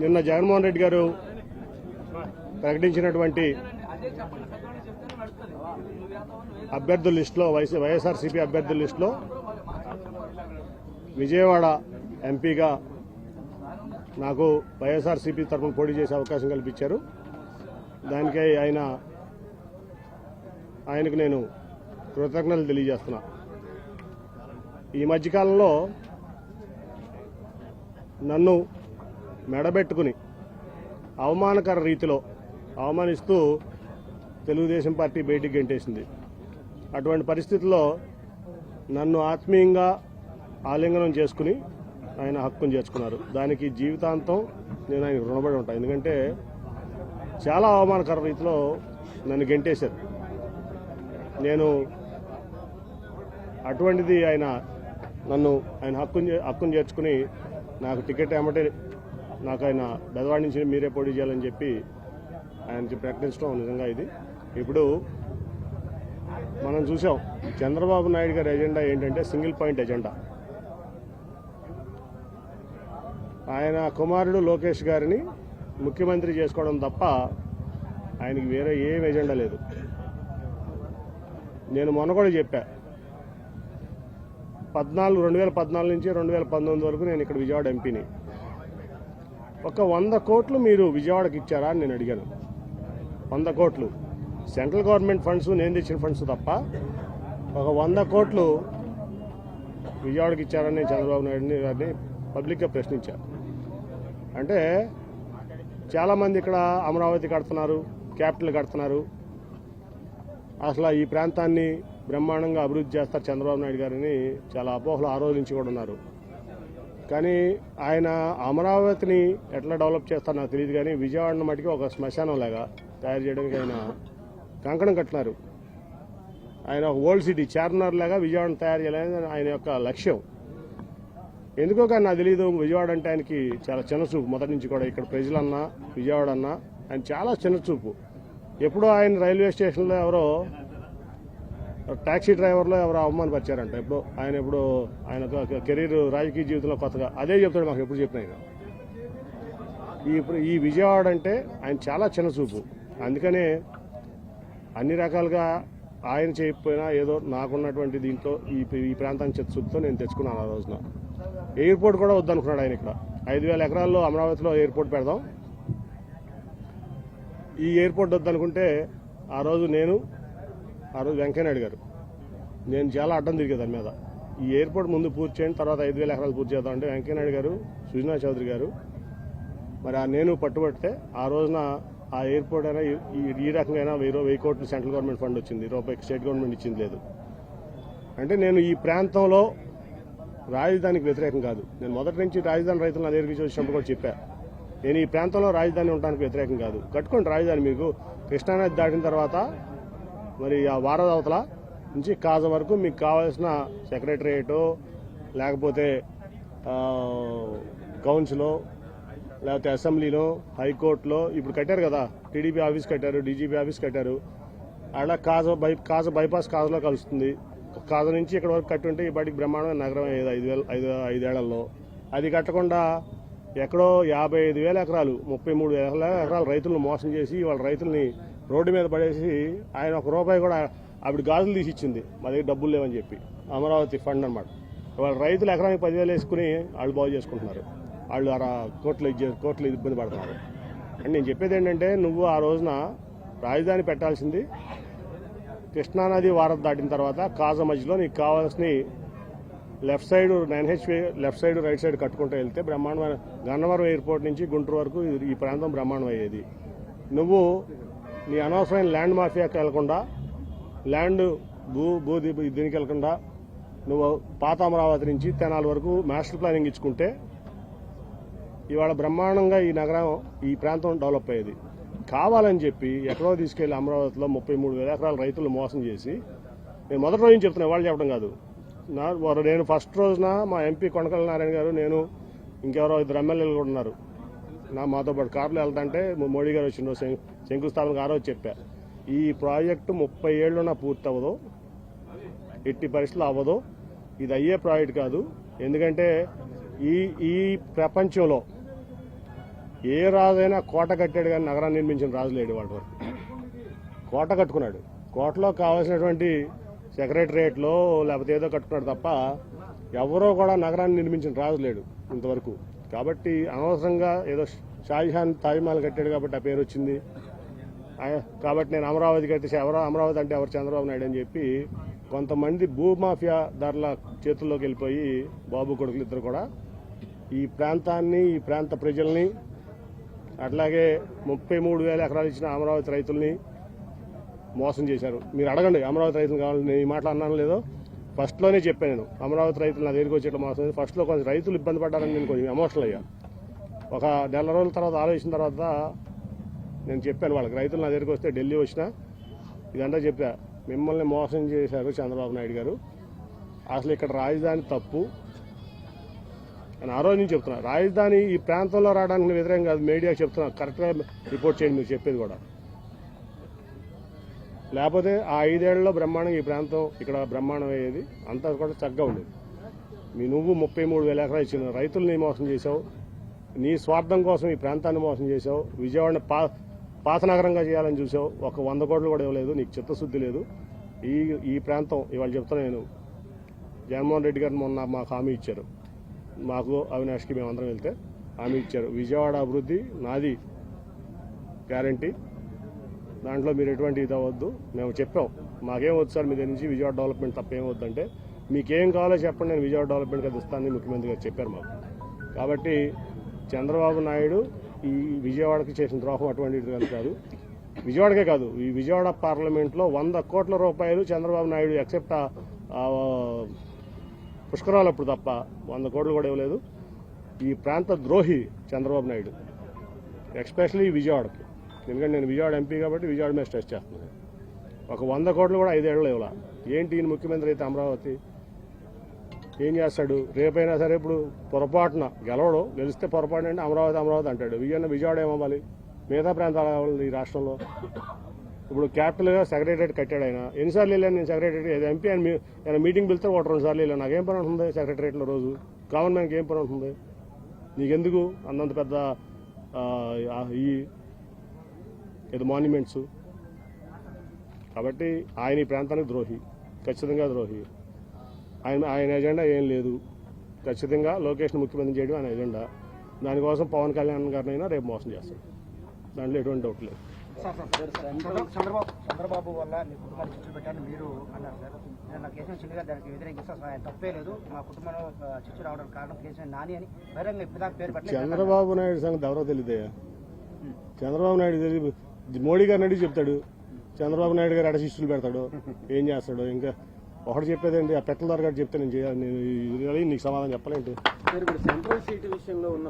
నిన్న జగన్మోహన్ రెడ్డి గారు ప్రకటించినటువంటి అభ్యర్థుల లిస్టులో వైసీ వైఎస్ఆర్సీపీ అభ్యర్థుల లిస్టులో విజయవాడ ఎంపీగా నాకు వైఎస్ఆర్సీపీ తరఫున పోటీ చేసే అవకాశం కల్పించారు. దానికై ఆయన ఆయనకు నేను కృతజ్ఞతలు తెలియజేస్తున్నా. ఈ మధ్యకాలంలో నన్ను మెడబెట్టుకుని అవమానకర రీతిలో అవమానిస్తూ తెలుగుదేశం పార్టీ బయటికి గెంటేసింది. అటువంటి పరిస్థితుల్లో నన్ను ఆత్మీయంగా ఆలింగనం చేసుకుని ఆయన హక్కును చేర్చుకున్నారు. దానికి జీవితాంతం నేను ఆయన రుణపడి ఉంటాను ఎందుకంటే చాలా అవమానకర రీతిలో నన్ను గెంటేశారు. నేను అటువంటిది ఆయన నన్ను ఆయన హక్కును హక్కును చేర్చుకుని నాకు టికెట్ ఏమంటే నాకు ఆయన బెదవాడి నుంచి మీరే పోటీ చేయాలని చెప్పి ఆయనకి ప్రకటించడం నిజంగా ఇది. ఇప్పుడు మనం చూసాం చంద్రబాబు నాయుడు గారి ఎజెండా ఏంటంటే సింగిల్ పాయింట్ ఎజెండా. ఆయన కుమారుడు లోకేష్ గారిని ముఖ్యమంత్రి చేసుకోవడం తప్ప ఆయనకి వేరే ఏం ఎజెండా లేదు. నేను మొన్న కూడా చెప్పా పద్నాలుగు రెండు వేల పద్నాలుగు నుంచి రెండు వేల పంతొమ్మిది వరకు నేను ఇక్కడ విజయవాడ ఎంపీని. ఒక వంద కోట్లు మీరు విజయవాడకి ఇచ్చారా అని నేను అడిగాను. వంద కోట్లు. సెంట్రల్ గవర్నమెంట్ ఫండ్స్ నేను తెచ్చిన ఫండ్స్ తప్ప ఒక వంద కోట్లు విజయవాడకి ఇచ్చారని చంద్రబాబు నాయుడు గారిని పబ్లిక్గా ప్రశ్నించాను అంటే చాలామంది ఇక్కడ అమరావతి కడుతున్నారు క్యాపిటల్ కడుతున్నారు. అసలు ఈ ప్రాంతాన్ని బ్రహ్మాండంగా అభివృద్ధి చేస్తారు చంద్రబాబు నాయుడు గారిని చాలా అపోహలు ఆ రోజు నుంచి కూడా ఉన్నారు. కానీ ఆయన అమరావతిని ఎట్లా డెవలప్ చేస్తారో నాకు తెలియదు కానీ విజయవాడను మటుకి ఒక శ్మశానం లాగా తయారు చేయడానికి ఆయన కంకణం కట్టినారు. ఆయన ఒక ఓల్డ్ సిటీ చార్మినార్ లాగా విజయవాడను తయారు చేయాలనేది ఆయన యొక్క లక్ష్యం. ఎందుకో కానీ నాకు తెలియదు విజయవాడ అంటే ఆయనకి చాలా చిన్న చూపు మొదటి నుంచి కూడా ఇక్కడ ప్రజలన్నా విజయవాడ అన్నా ఆయన చాలా చిన్నచూపు. ఎప్పుడో ఆయన రైల్వే స్టేషన్లో ఎవరో టాక్సీ డ్రైవర్లో ఎవరో అవమానపరిచారంట. ఎప్పుడు ఆయన ఎప్పుడు ఆయన కెరీర్ రాజకీయ జీవితంలో కొత్తగా అదే చెప్తాడు మాకు ఎప్పుడు చెప్పిన ఆయన ఈ ఈ విజయవాడ అంటే ఆయన చాలా చిన్న చూపు అందుకనే అన్ని రకాలుగా ఆయన చేయకపోయినా ఏదో నాకున్నటువంటి దీంట్లో ఈ ఈ ప్రాంతానికి చిత్తశుద్ధితో నేను తెచ్చుకున్నాను ఆ రోజున. ఎయిర్పోర్ట్ కూడా వద్దనుకున్నాడు ఆయన ఇక్కడ. ఐదు వేల ఎకరాల్లో అమరావతిలో ఎయిర్పోర్ట్ పెడదాం. ఈ ఎయిర్పోర్ట్ వద్దనుకుంటే ఆ రోజు నేను ఆ రోజు వెంకయ్యనాయుడు గారు. నేను చాలా అడ్డం తిరిగే దాని మీద. ఈ ఎయిర్పోర్ట్ ముందు పూర్తి చేయండి తర్వాత ఐదు వేల ఎకరాలు పూర్తి చేద్దాం అంటే వెంకయ్యనాయుడు గారు సుజనా చౌదరి గారు. మరి ఆ నేను పట్టుబడితే ఆ రోజున ఆ ఎయిర్పోర్ట్ అయినా ఈ- రకంగా అయినా వెయ్యి వెయ్యి కోట్లు సెంట్రల్ గవర్నమెంట్ ఫండ్ వచ్చింది రూపాయి స్టేట్ గవర్నమెంట్ ఇచ్చింది లేదు. అంటే నేను ఈ ప్రాంతంలో రాజధానికి వ్యతిరేకం కాదు. నేను మొదటి నుంచి రాజధాని రైతులను నా దగ్గరికి వచ్చినప్పుడు కూడా చెప్పా. నేను ఈ ప్రాంతంలో రాజధాని ఉండడానికి వ్యతిరేకం కాదు. కట్టుకోండి రాజధాని మీకు. కృష్ణానది దాటిన తర్వాత మరి ఆ వారద అవతల నుంచి కాజ వరకు మీకు కావాల్సిన సెక్రటరియేటో లేకపోతే కౌన్సిలో లేకపోతే అసెంబ్లీలో హైకోర్టులో ఇప్పుడు కట్టారు కదా టీడీపీ ఆఫీస్ కట్టారు డీజీపీ ఆఫీస్ కట్టారు. అలా కాజ బై కాజ బైపాస్ కాజలో కలుస్తుంది. కాజ నుంచి ఇక్కడ వరకు కట్టి ఉంటే ఈ బడికి బ్రహ్మాండమైన నగరం అయ్యేది ఐదు వేల ఐదు ఐదేళ్ళలో. అది కట్టకుండా ఎక్కడో యాభై ఐదు వేల ఎకరాలు ముప్పై మూడు వేల ఎకరాలు రైతులను మోసం చేసి వాళ్ళ రైతుల్ని రోడ్డు మీద పడేసి ఆయన ఒక రూపాయి కూడా ఆవిడ గాజులు తీసి ఇచ్చింది. మా దగ్గర డబ్బులు లేవని చెప్పి. అమరావతి ఫండ్ అనమాట వాళ్ళ రైతులు ఎకరానికి పదివేలు వేసుకుని వాళ్ళు బాగు చేసుకుంటున్నారు. వాళ్ళు అర కోట్లు ఇచ్చే కోట్లు ఇబ్బంది పడుతున్నారు. అండ్ నేను చెప్పేది ఏంటంటే నువ్వు ఆ రోజున రాజధాని పెట్టాల్సింది కృష్ణానది వారం దాటిన తర్వాత కాజ మధ్యలో నీకు కావాల్సిన left side nine HP left side right side కట్టుకుంటూ వెళ్తే బ్రహ్మాండమైన గన్నవరం ఎయిర్పోర్ట్ నుంచి గుంటూరు వరకు ఈ ప్రాంతం బ్రహ్మాండం అయ్యేది నువ్వు నీ అనవసరమైన ల్యాండ్ మాఫియాకి వెళ్ళకుండా ల్యాండ్ భూ భూ దీనికి వెళ్ళకుండా నువ్వు పాత అమరావతి నుంచి తెనాల వరకు మాస్టర్ ప్లానింగ్ ఇచ్చుకుంటే ఇవాళ బ్రహ్మాండంగా ఈ నగరం ఈ ప్రాంతం డెవలప్ అయ్యేది. కావాలని చెప్పి ఎక్కడో తీసుకెళ్ళి అమరావతిలో ముప్పై మూడు వేల ఎకరాల రైతులు మోసం చేసి నేను మొదటి రోజు చెప్తున్నా వాళ్ళు చెప్పడం కాదు. నా వారు నేను ఫస్ట్ రోజున మా ఎంపీ కొనకల నారాయణ గారు నేను ఇంకెవరో ఇద్దరు ఎమ్మెల్యేలు కూడా ఉన్నారు. నా మాతో పాటు కార్లో వెళ్తుంటే మోడీ గారు వచ్చిన రోజు శంకుస్థాపనకు ఆ రోజు చెప్పా. ఈ ప్రాజెక్టు ముప్పై ఏళ్ళున పూర్తి అవ్వదు ఎట్టి పరిస్థితులు అవ్వదు ఇది అయ్యే ప్రాజెక్ట్ కాదు. ఎందుకంటే ఈ ఈ ప్రపంచంలో ఏ రాజైనా కోట కట్టాడు కానీ నగరాన్ని నిర్మించిన రాజు లేడు వాటి వరకు. కోట కట్టుకున్నాడు. కోటలో కావాల్సినటువంటి సెక్రటరియట్లో లేకపోతే ఏదో కట్టుకున్నాడు తప్ప ఎవరో కూడా నగరాన్ని నిర్మించిన రాజు లేడు ఇంతవరకు. కాబట్టి అనవసరంగా ఏదో షాజహాన్ తాజ్మహల్ కట్టాడు కాబట్టి ఆ పేరు వచ్చింది. కాబట్టి నేను అమరావతి కట్టేసి ఎవరో అమరావతి అంటే ఎవరు? చంద్రబాబు నాయుడు అని చెప్పి కొంతమంది భూమాఫియా ధరల చేతుల్లోకి వెళ్ళిపోయి బాబు కొడుకులు ఇద్దరు కూడా ఈ ప్రాంతాన్ని ఈ ప్రాంత ప్రజల్ని అట్లాగే ముప్పై మూడు వేల ఎకరాలు ఇచ్చిన అమరావతి రైతుల్ని మోసం చేశారు. మీరు అడగండి అమరావతి రైతులు కావాలని నేను ఈ మాటలు అన్నాను లేదో? ఫస్ట్లోనే చెప్పాను నేను అమరావతి రైతులు నా దగ్గరికి వచ్చేట్లు మోసం ఫస్ట్లో కొంచెం రైతులు ఇబ్బంది పడ్డారని నేను కొంచెం ఎమోషనల్ అయ్యాను ఒక నెల రోజుల తర్వాత ఆలోచించిన తర్వాత నేను చెప్పాను వాళ్ళకి రైతులు నా దగ్గరికి వస్తే ఢిల్లీ వచ్చినా ఇదంతా చెప్పా. మిమ్మల్ని మోసం చేశారు చంద్రబాబు నాయుడు గారు. అసలు ఇక్కడ రాజధాని తప్పు అని ఆ రోజు నుంచి చెప్తున్నా. రాజధాని ఈ ప్రాంతంలో రావడానికి వ్యతిరేకం కాదు మీడియాకి చెప్తున్నా. కరెక్ట్గా రిపోర్ట్ చేయండి మీరు చెప్పేది కూడా. లేకపోతే ఆ ఐదేళ్ళలో బ్రహ్మాండంగా ఈ ప్రాంతం ఇక్కడ బ్రహ్మాండం అయ్యేది అంతా కూడా చక్కగా ఉండేది. మీ నువ్వు ముప్పై మూడు వేల ఎకరాలు ఇచ్చిన రైతుల్ని మోసం చేసావు నీ స్వార్థం కోసం ఈ ప్రాంతాన్ని మోసం చేశావు. విజయవాడని పా పాతనగరంగా చేయాలని చూసావు. ఒక వంద కోట్లు కూడా ఇవ్వలేదు. నీకు చిత్తశుద్ధి లేదు. ఈ ఈ ప్రాంతం ఇవాళ చెప్తున్నా నేను. జగన్మోహన్ రెడ్డి గారు మొన్న మాకు హామీ ఇచ్చారు. మాకు అవినాష్కి మేమందరం వెళ్తే హామీ ఇచ్చారు. విజయవాడ అభివృద్ధి నాది గ్యారంటీ. దాంట్లో మీరు ఎటువంటి ఇది అవ్వద్దు. మేము చెప్పాం. మాకేం వద్దు సార్ మీ దగ్గర నుంచి విజయవాడ డెవలప్మెంట్ తప్ప ఏం వద్దంటే మీకేం కావాలో చెప్పండి నేను విజయవాడ డెవలప్మెంట్ అది ఇస్తానని ముఖ్యమంత్రి గారు చెప్పారు మాకు. కాబట్టి చంద్రబాబు నాయుడు ఈ విజయవాడకి చేసిన ద్రోహం అటువంటిది కాదు కాదు. విజయవాడకే కాదు. ఈ విజయవాడ పార్లమెంట్లో వంద కోట్ల రూపాయలు చంద్రబాబు నాయుడు ఎక్సెప్ట్ పుష్కరాలు అప్పుడు తప్ప వంద కోట్లు కూడా ఇవ్వలేదు. ఈ ప్రాంత ద్రోహి చంద్రబాబు నాయుడు ఎక్స్పెషలీ విజయవాడకి. ఎందుకంటే నేను విజయవాడ ఎంపీ కాబట్టి విజయవాడ మీద స్ట్రెస్ చేస్తున్నాను ఒక వంద కోట్లు కూడా ఐదేళ్ళు ఇవ్వాల. ఏంటి ఈయన ముఖ్యమంత్రి అయితే అమరావతి? ఏం చేస్తాడు? రేపైనా సరే ఇప్పుడు పొరపాటున గెలవడు గెలిస్తే పొరపాటు అంటే అమరావతి అమరావతి అంటాడు. విజయన్న విజయవాడ ఏమవ్వాలి మిగతా ప్రాంతాలు కావాలి ఈ రాష్ట్రంలో? ఇప్పుడు క్యాపిటల్గా సెక్రటరేట్ కట్టాడు ఆయన. ఎన్నిసార్లు వెళ్ళాను నేను సెక్రటరేట్ ఎంపీ అని మీ- ఆయన మీటింగ్ పిలిస్తే ఒకటి రెండు సార్లు వెళ్ళాను. నాకేం పని ఉంటుంది సెక్రటరేట్లో రోజు? కామన్ మ్యాన్కి ఏం పని ఉంటుంది? నీకెందుకు అంతంత పెద్ద ఈ ఏదో మాన్యుమెంట్స్? కాబట్టి ఆయన ఈ ప్రాంతానికి ద్రోహి. ఖచ్చితంగా ద్రోహి. ఆయన ఆయన ఎజెండా ఏం లేదు. ఖచ్చితంగా లోకేష్ని ముఖ్యమంత్రి చేయడం ఆయన ఎజెండా. దానికోసం పవన్ కళ్యాణ్ గారినైనా రేపు మోసం చేస్తాడు. దాంట్లో ఎటువంటి డౌట్ లేదు. సార్ సార్ చంద్ర- చంద్రబాబు చంద్రబాబు వల్ల మీ కుటుంబాన్ని చిచ్చులు పెట్టాను మీరు అన్నారు సార్. నేను నా కేసీఆర్ చిన్నగా దానికి వ్యతిరేకిస్తా అసలు ఆయన తప్పే లేదు. మా కుటుంబంలో ఆ, చిచ్చు రావడానికి కారణం కేసీఆర్ నాని అని. బహిరంగ ఇప్పుడు దాకా పేరు పెట్టలేదు. చంద్రబాబు నాయుడు సంగతి ఎవరో తెలియదయ్యా చంద్రబాబు నాయుడు తెలియదు మోడీ గారిని అడిగి చెప్తాడు. చంద్రబాబు నాయుడు గారు అడ శిష్యులు పెడతాడు. ఏం చేస్తాడు ఇంకా ఒకటి చెప్పేదండి ఆ పెట్టల గారు చెప్తే నేను చేయాలి నేను నీకు సమాధానం చెప్పలేంటి సెంట్రల్ సీట్ విషయంలో ఉన్న